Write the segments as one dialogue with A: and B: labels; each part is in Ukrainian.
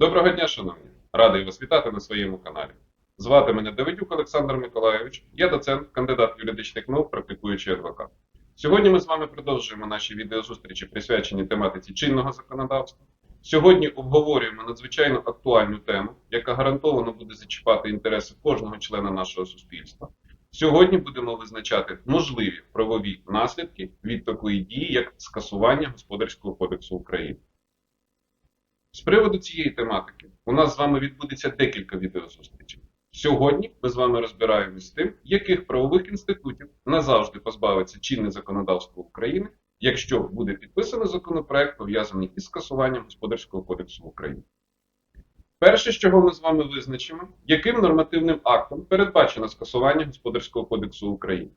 A: Доброго дня, шановні! Радий вас вітати на своєму каналі. Звати мене Давидюк Олександр Миколайович, я доцент, кандидат юридичних наук, практикуючий адвокат. Сьогодні ми з вами продовжуємо наші відеозустрічі, присвячені тематиці чинного законодавства. Сьогодні обговорюємо надзвичайно актуальну тему, яка гарантовано буде зачіпати інтереси кожного члена нашого суспільства. Сьогодні будемо визначати можливі правові наслідки від такої дії, як скасування Господарського кодексу України. З приводу цієї тематики у нас з вами відбудеться декілька відеозустрічей. Сьогодні ми з вами розбираємось з тим, яких правових інститутів назавжди позбавиться чинне законодавство України, якщо буде підписано законопроект, пов'язаний із скасуванням Господарського кодексу України. Перше, з чого ми з вами визначимо, яким нормативним актом передбачено скасування Господарського кодексу України.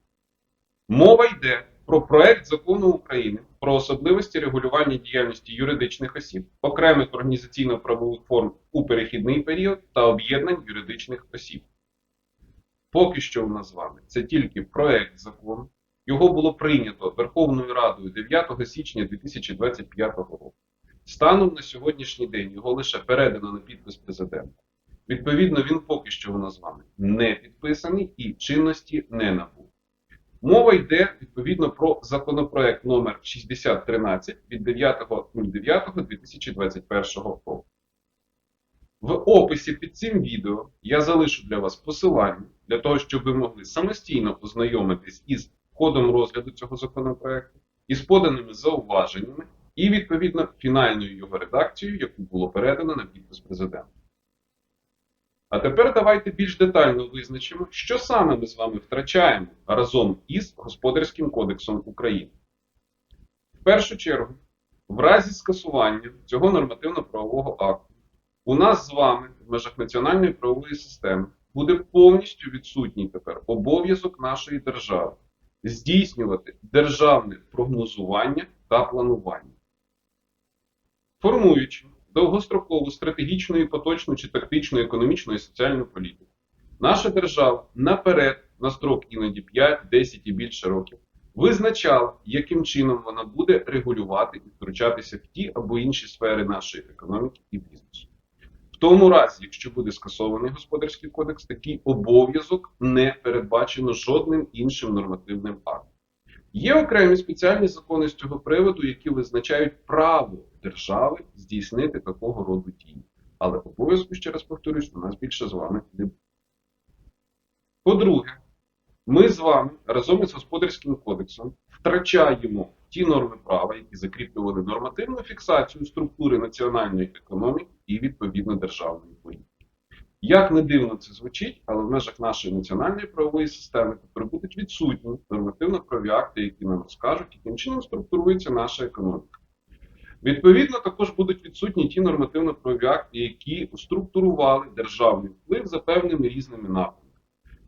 A: Мова йде про проект закону України про особливості регулювання діяльності юридичних осіб, окремих організаційно-правових форм у перехідний період та об'єднань юридичних осіб. Поки що у нас з вами це тільки проект закону. Його було прийнято Верховною Радою 9 січня 2025 року. Станом на сьогоднішній день його лише передано на підпис президента. Відповідно, він поки що у нас з вами не підписаний і чинності не набув. Мова йде відповідно про законопроект номер 6013 від 9.09.2021 року. В описі під цим відео я залишу для вас посилання для того, щоб ви могли самостійно ознайомитись із ходом розгляду цього законопроекту, із поданими зауваженнями і відповідно фінальною його редакцією, яку було передано на підпис президента. А тепер давайте більш детально визначимо, що саме ми з вами втрачаємо разом із Господарським кодексом України. В першу чергу, в разі скасування цього нормативно-правового акту, у нас з вами в межах національної правової системи буде повністю відсутній тепер обов'язок нашої держави здійснювати державне прогнозування та планування. Формуючи довгострокову стратегічну поточну чи тактичну економічну і соціальну політику. Наша держава наперед, на строк іноді 5, 10 і більше років, визначала, яким чином вона буде регулювати і втручатися в ті або інші сфери нашої економіки і бізнесу. В тому разі, якщо буде скасований господарський кодекс, такий обов'язок не передбачено жодним іншим нормативним актом. Є окремі спеціальні закони з цього приводу, які визначають право держави здійснити такого роду дії. Але обов'язку, ще раз повторюсь, у нас більше з вами не буде. По-друге, ми з вами разом із Господарським кодексом втрачаємо ті норми права, які закріплювали нормативну фіксацію структури національної економіки і відповідно державної політики. Як не дивно це звучить, але в межах нашої національної правової системи тепер будуть відсутні нормативно-праві акти, які нам розкажуть, яким чином структурується наша економіка. Відповідно, також будуть відсутні ті нормативно-правові акти, які структурували державний вплив за певними різними напрямками.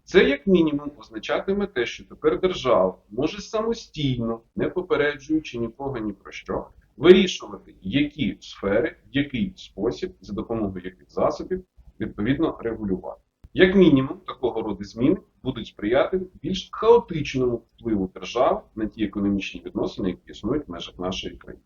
A: Це, як мінімум, означатиме те, що тепер держава може самостійно, не попереджуючи нікого ні про що, вирішувати, які сфери, в який спосіб, за допомогою яких засобів відповідно регулювати. Як мінімум, такого роду зміни будуть сприяти більш хаотичному впливу держави на ті економічні відносини, які існують в межах нашої країни.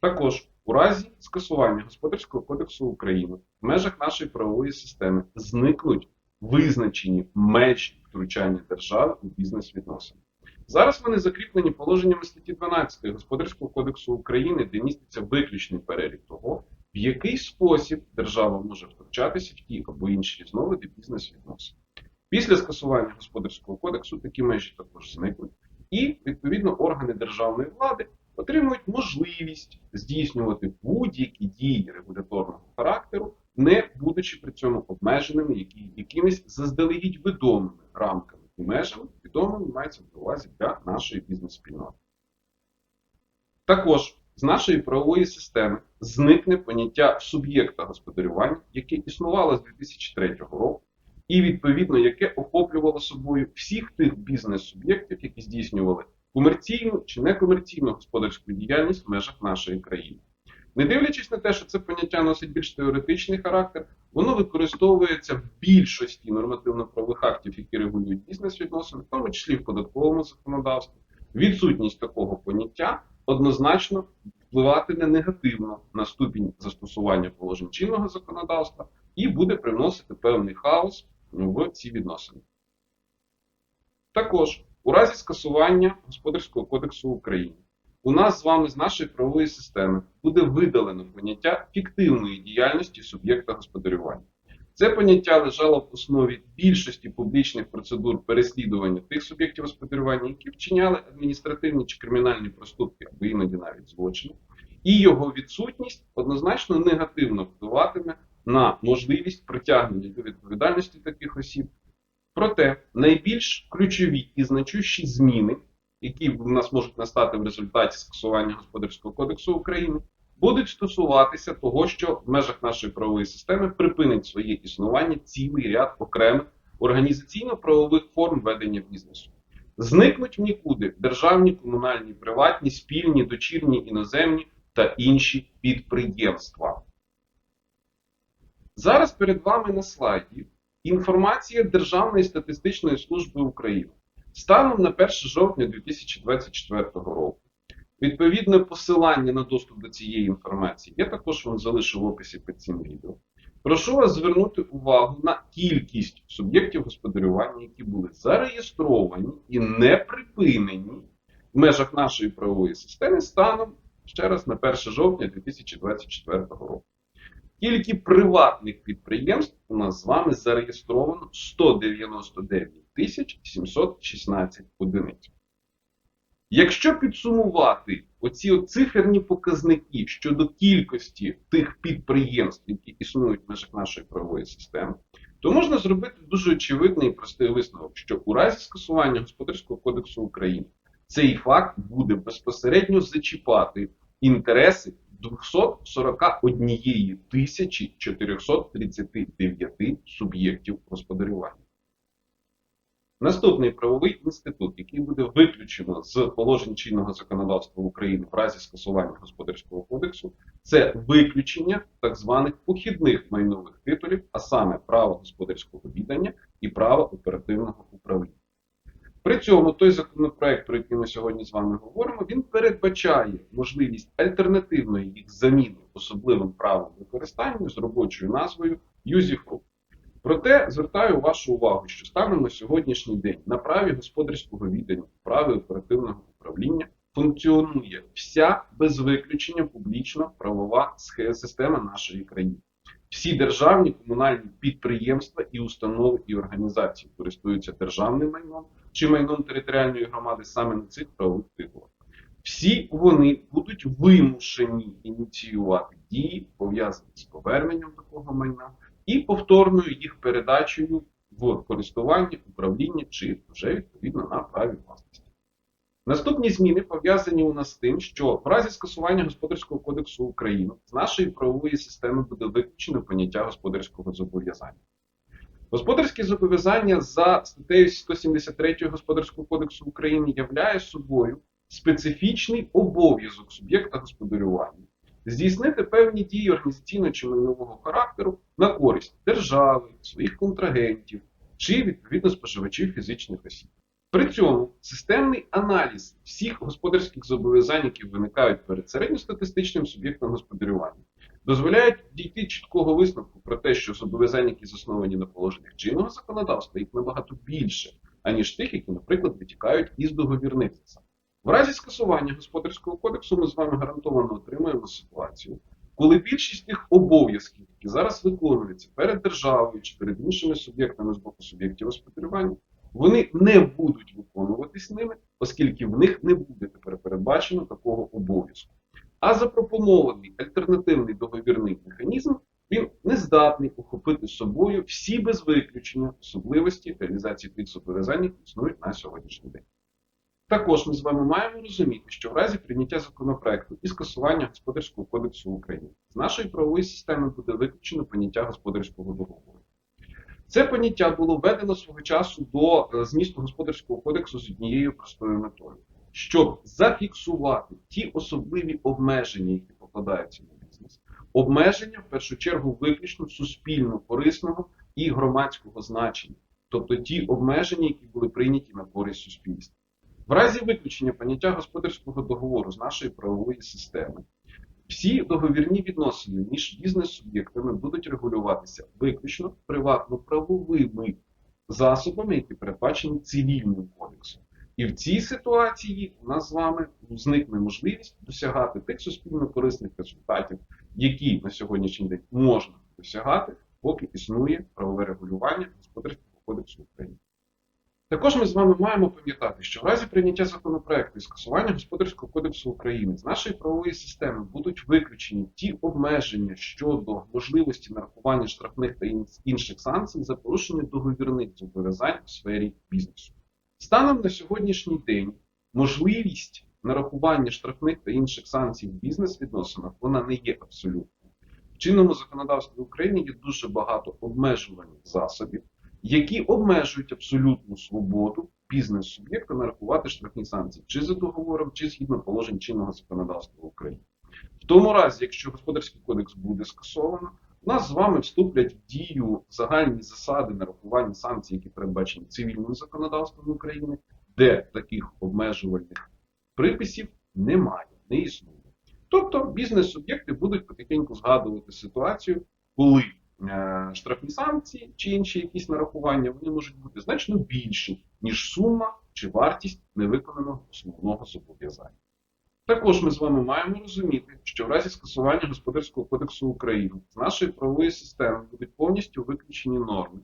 A: Також у разі скасування Господарського кодексу України в межах нашої правової системи зникнуть визначені межі втручання держави у бізнес-відносини. Зараз вони закріплені положеннями статті 12 Господарського кодексу України, де міститься виключний перелік того, в який спосіб держава може втручатися в ті або інші різновиди бізнес-відносин. Після скасування Господарського кодексу такі межі також зникнуть, і відповідно органи державної влади отримують можливість здійснювати будь-які дії регуляторного характеру, не будучи при цьому обмеженими які, якимись заздалегідь відомими рамками і межами, відомими мається в увазі для нашої бізнес-спільноти. Також з нашої правової системи зникне поняття суб'єкта господарювання, яке існувало з 2003 року, і відповідно яке охоплювало собою всіх тих бізнес-суб'єктів, які здійснювали комерційну чи некомерційну господарську діяльність в межах нашої країни. Не дивлячись на те, що це поняття носить більш теоретичний характер, воно використовується в більшості нормативно-правових актів, які регулюють бізнес-відносини, в тому числі в податковому законодавстві. Відсутність такого поняття однозначно впливатиме негативно на ступінь застосування положень чинного законодавства і буде привносити певний хаос в ці відносини. Також у разі скасування Господарського кодексу України у нас з вами з нашої правової системи буде видалено поняття фіктивної діяльності суб'єкта господарювання. Це поняття лежало в основі більшості публічних процедур переслідування тих суб'єктів господарювання, які вчиняли адміністративні чи кримінальні проступки або іноді навіть злочини, і його відсутність однозначно негативно впливатиме на можливість притягнення до відповідальності таких осіб. Проте найбільш ключові і значущі зміни, які в нас можуть настати в результаті скасування Господарського кодексу України, будуть стосуватися того, що в межах нашої правової системи припинить своє існування цілий ряд окремих організаційно-правових форм ведення бізнесу. Зникнуть в нікуди державні, комунальні, приватні, спільні, дочірні, іноземні та інші підприємства. Зараз перед вами на слайді інформація Державної статистичної служби України станом на 1 жовтня 2024 року. Відповідне посилання на доступ до цієї інформації я також вам залишу в описі під цим відео. Прошу вас звернути увагу на кількість суб'єктів господарювання, які були зареєстровані і не припинені в межах нашої правової системи станом ще раз на 1 жовтня 2024 року. Тільки приватних підприємств у нас з вами зареєстровано 199 тисяч 716 одиниць. Якщо підсумувати оці циферні показники щодо кількості тих підприємств, які існують в межах нашої правової системи, то можна зробити дуже очевидний і простий висновок, що у разі скасування Господарського кодексу України цей факт буде безпосередньо зачіпати інтереси 241 тисячі 439 суб'єктів господарювання. Наступний правовий інститут, який буде виключено з положень чинного законодавства України в разі скасування Господарського кодексу, це виключення так званих похідних майнових титулів, а саме право господарського віддання і право оперативного управління. При цьому той законопроект, про який ми сьогодні з вами говоримо, він передбачає можливість альтернативної їх заміни особливим правом використання з робочою назвою USIFRU. Проте звертаю вашу увагу, що станом на сьогоднішній день на праві господарського віддання, праві оперативного управління функціонує вся без виключення публічна правова система нашої країни. Всі державні комунальні підприємства і установи і організації користуються державним майном чи майном територіальної громади саме на цих правових титулах. Всі вони будуть вимушені ініціювати дії, пов'язані з поверненням такого майна і повторною їх передачею в користування, управління чи вже відповідно на праві власності. Наступні зміни пов'язані у нас з тим, що в разі скасування Господарського кодексу України з нашої правової системи буде виключено поняття господарського зобов'язання. Господарські зобов'язання за статтею 173 Господарського кодексу України являє собою специфічний обов'язок суб'єкта господарювання здійснити певні дії організаційно чи майнового характеру на користь держави, своїх контрагентів чи відповідно споживачів фізичних осіб. При цьому системний аналіз всіх господарських зобов'язань, які виникають перед середньостатистичним суб'єктом господарювання, дозволяють дійти чіткого висновку про те, що зобов'язання, які засновані на положеннях чинного законодавства, їх набагато більше, аніж тих, які, наприклад, витікають із договірних засад. В разі скасування господарського кодексу ми з вами гарантовано отримаємо ситуацію, коли більшість тих обов'язків, які зараз виконуються перед державою чи перед іншими суб'єктами з боку суб'єктів господарювання, вони не будуть виконуватись ними, оскільки в них не буде тепер передбачено такого обов'язку. А запропонований альтернативний договірний механізм він не здатний охопити собою всі без виключення особливості реалізації тих зобов'язань, які існують на сьогоднішній день. Також ми з вами маємо розуміти, що в разі прийняття законопроекту і скасування Господарського кодексу України з нашої правової системи буде виключено поняття господарського договору. Це поняття було введено свого часу до е, змісту Господарського кодексу з однією простою метою, щоб зафіксувати ті особливі обмеження, які покладаються на бізнес. Обмеження в першу чергу виключно суспільно корисного і громадського значення, тобто ті обмеження, які були прийняті на користь суспільства. В разі виключення поняття господарського договору з нашої правової системи Всі договірні відносини між бізнес-суб'єктами будуть регулюватися виключно приватно-правовими засобами, які передбачені цивільним кодексом. І в цій ситуації у нас з вами зникне можливість досягати тих суспільно корисних результатів, які на сьогоднішній день можна досягати, поки існує правове регулювання Господарського кодексу України. Також ми з вами маємо пам'ятати, що в разі прийняття законопроекту і скасування Господарського кодексу України з нашої правової системи будуть виключені ті обмеження щодо можливості нарахування штрафних та інших санкцій за порушення договірних зобов'язань у сфері бізнесу. Станом на сьогоднішній день можливість нарахування штрафних та інших санкцій в бізнес-відносинах вона не є абсолютною. В чинному законодавстві України є дуже багато обмежувальних засобів, які обмежують абсолютну свободу бізнес-суб'єкта нарахувати штрафні санкції чи за договором, чи згідно положень чинного законодавства України. В тому разі, якщо господарський кодекс буде скасовано, у нас з вами вступлять в дію загальні засади нарахування санкцій, які передбачені цивільним законодавством України, де таких обмежувальних приписів немає, не існує. Тобто бізнес-суб'єкти будуть потихеньку згадувати ситуацію, коли штрафні санкції чи інші якісь нарахування вони можуть бути значно більші, ніж сума чи вартість невиконаного основного зобов'язання. Також ми з вами маємо розуміти, що в разі скасування Господарського кодексу України з нашої правової системи будуть повністю виключені норми,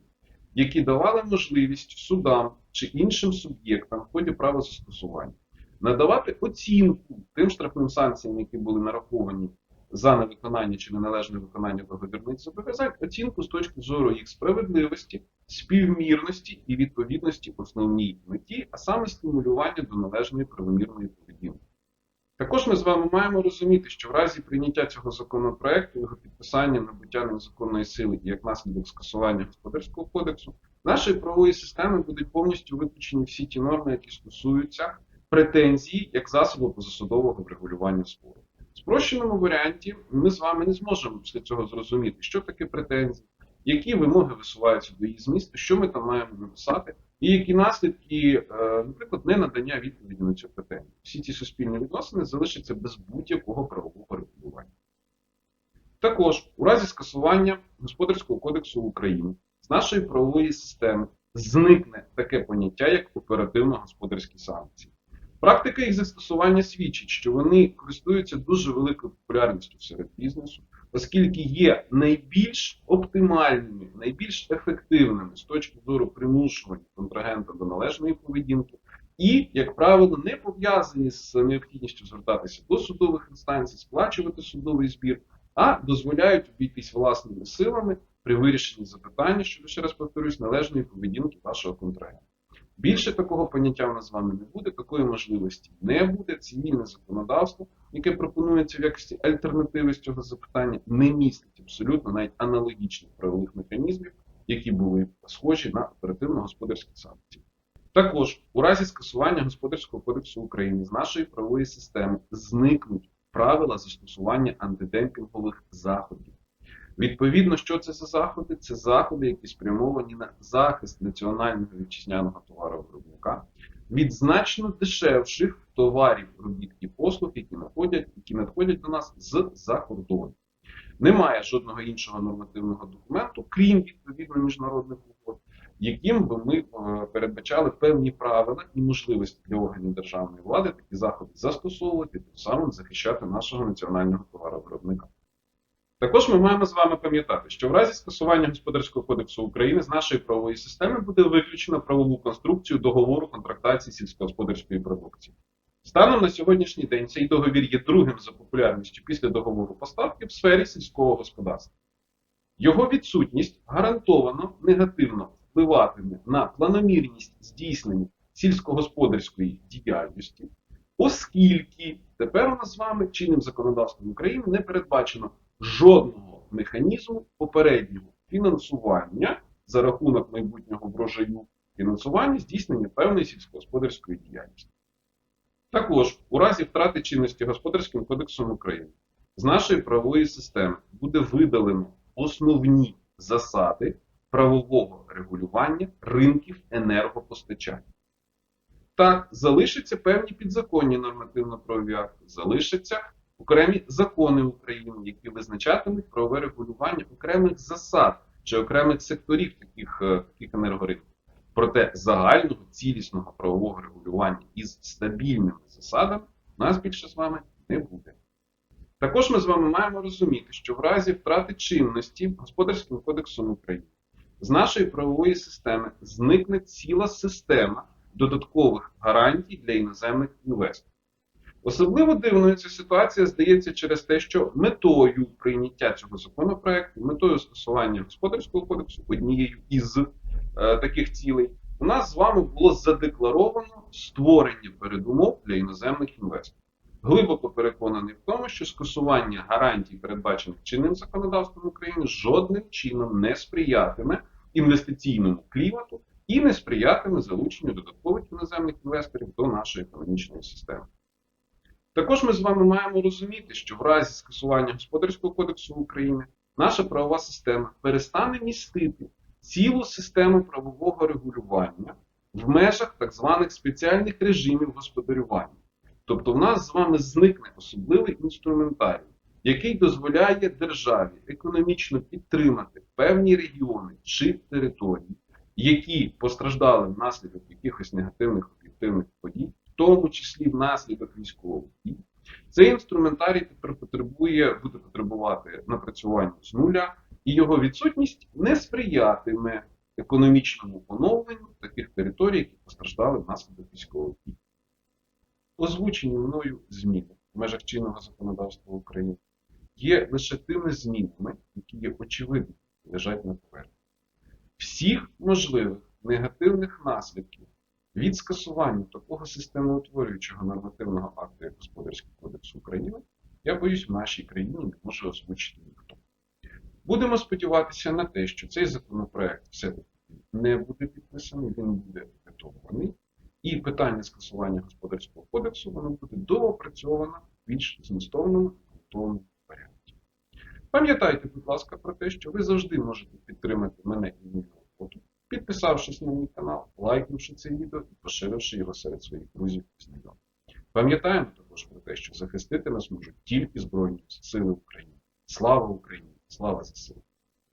A: які давали можливість судам чи іншим суб'єктам в ході правозастосування надавати оцінку тим штрафним санкціям, які були нараховані за невиконання чи неналежне виконання договірних зобов'язань, оцінку з точки зору їх справедливості, співмірності і відповідності основній меті, а саме стимулювання до належної правомірної поведінки. Також ми з вами маємо розуміти, що в разі прийняття цього законопроекту, його підписання, набуття ним законної сили і як наслідок скасування господарського кодексу, нашої правової системи будуть повністю виключені всі ті норми, які стосуються претензій як засобу позасудового врегулювання спору. В спрощеному варіанті ми з вами не зможемо після цього зрозуміти, що таке претензії, які вимоги висуваються до її змісту, що ми там маємо написати, і які наслідки, е, наприклад, не надання відповіді на цю претензію. Всі ці суспільні відносини залишаться без будь-якого правового регулювання. Також у разі скасування Господарського кодексу України з нашої правової системи зникне таке поняття, як оперативно-господарські санкції. Практика їх застосування свідчить, що вони користуються дуже великою популярністю серед бізнесу, оскільки є найбільш оптимальними, найбільш ефективними з точки зору примушування контрагента до належної поведінки, і, як правило, не пов'язані з необхідністю звертатися до судових інстанцій, сплачувати судовий збір, а дозволяють обійтись власними силами при вирішенні запитання, що ще раз повторюсь, належної поведінки вашого контрагента. Більше такого поняття в нас з вами не буде, такої можливості не буде. Цивільне законодавство, яке пропонується в якості альтернативи з цього запитання, не містить абсолютно навіть аналогічних правових механізмів, які були схожі на оперативно-господарські санкції. Також у разі скасування Господарського кодексу України з нашої правової системи зникнуть правила застосування антидемпінгових заходів. Відповідно, що це за заходи? Це заходи, які спрямовані на захист національного вітчизняного товаровиробника від значно дешевших товарів, робіт і послуг, які надходять, які надходять до нас з-за кордону. Немає жодного іншого нормативного документу, крім відповідно міжнародних угод, яким би ми е, передбачали певні правила і можливості для органів державної влади такі заходи застосовувати, тим самим захищати нашого національного товаровиробника. Також ми маємо з вами пам'ятати, що в разі скасування Господарського кодексу України з нашої правової системи буде виключено правову конструкцію договору контрактації сільськогосподарської продукції. Станом на сьогоднішній день цей договір є другим за популярністю після договору поставки в сфері сільського господарства. Його відсутність гарантовано негативно впливатиме на планомірність здійснення сільськогосподарської діяльності, оскільки тепер у нас з вами чинним законодавством України не передбачено жодного механізму попереднього фінансування за рахунок майбутнього врожаю фінансування здійснення певної сільськогосподарської діяльності. Також у разі втрати чинності Господарським кодексом України з нашої правової системи буде видалено основні засади правового регулювання ринків енергопостачання. Так, залишаться певні підзаконні нормативно-правові акти, залишаться окремі закони України, які визначатимуть правове регулювання окремих засад чи окремих секторів таких, е, таких енергоринків. Проте загального цілісного правового регулювання із стабільними засадами у нас більше з вами не буде. Також ми з вами маємо розуміти, що в разі втрати чинності Господарським кодексом України з нашої правової системи зникне ціла система додаткових гарантій для іноземних інвесторів. Особливо дивною ця ситуація здається через те, що метою прийняття цього законопроекту, метою скасування господарського кодексу, однією із е, таких цілей, у нас з вами було задекларовано створення передумов для іноземних інвесторів. Глибоко переконаний в тому, що скасування гарантій, передбачених чинним законодавством України, жодним чином не сприятиме інвестиційному клімату і не сприятиме залученню додаткових іноземних інвесторів до нашої економічної системи. Також ми з вами маємо розуміти, що в разі скасування Господарського кодексу України наша правова система перестане містити цілу систему правового регулювання в межах так званих спеціальних режимів господарювання. Тобто в нас з вами зникне особливий інструментарій, який дозволяє державі економічно підтримати певні регіони чи території, які постраждали внаслідок якихось негативних об'єктивних подій, тому числі внаслідок військових дій. Цей інструментарій тепер потребує, буде потребувати напрацювання з нуля, і його відсутність не сприятиме економічному оновленню таких територій, які постраждали внаслідок військових дій. Озвучені мною зміни в межах чинного законодавства України є лише тими змінами, які є очевидні, лежать на поверхні. Всіх можливих негативних наслідків від скасування такого системоутворюючого нормативного акту, як Господарський кодекс України, я боюсь, в нашій країні не може озвучити ніхто. Будемо сподіватися на те, що цей законопроект все-таки не буде підписаний, він буде ветований, і питання скасування господарського кодексу воно буде доопрацьовано в більш змістовному готовому варіанті. Пам'ятайте, будь ласка, про те, що ви завжди можете підтримати мене і мою роботу, підписавшись на мій канал, лайкнувши це відео і поширивши його серед своїх друзів і знайомих. Пам'ятаємо також про те, що захистити нас можуть тільки Збройні Сили України. Слава Україні! Слава ЗСУ!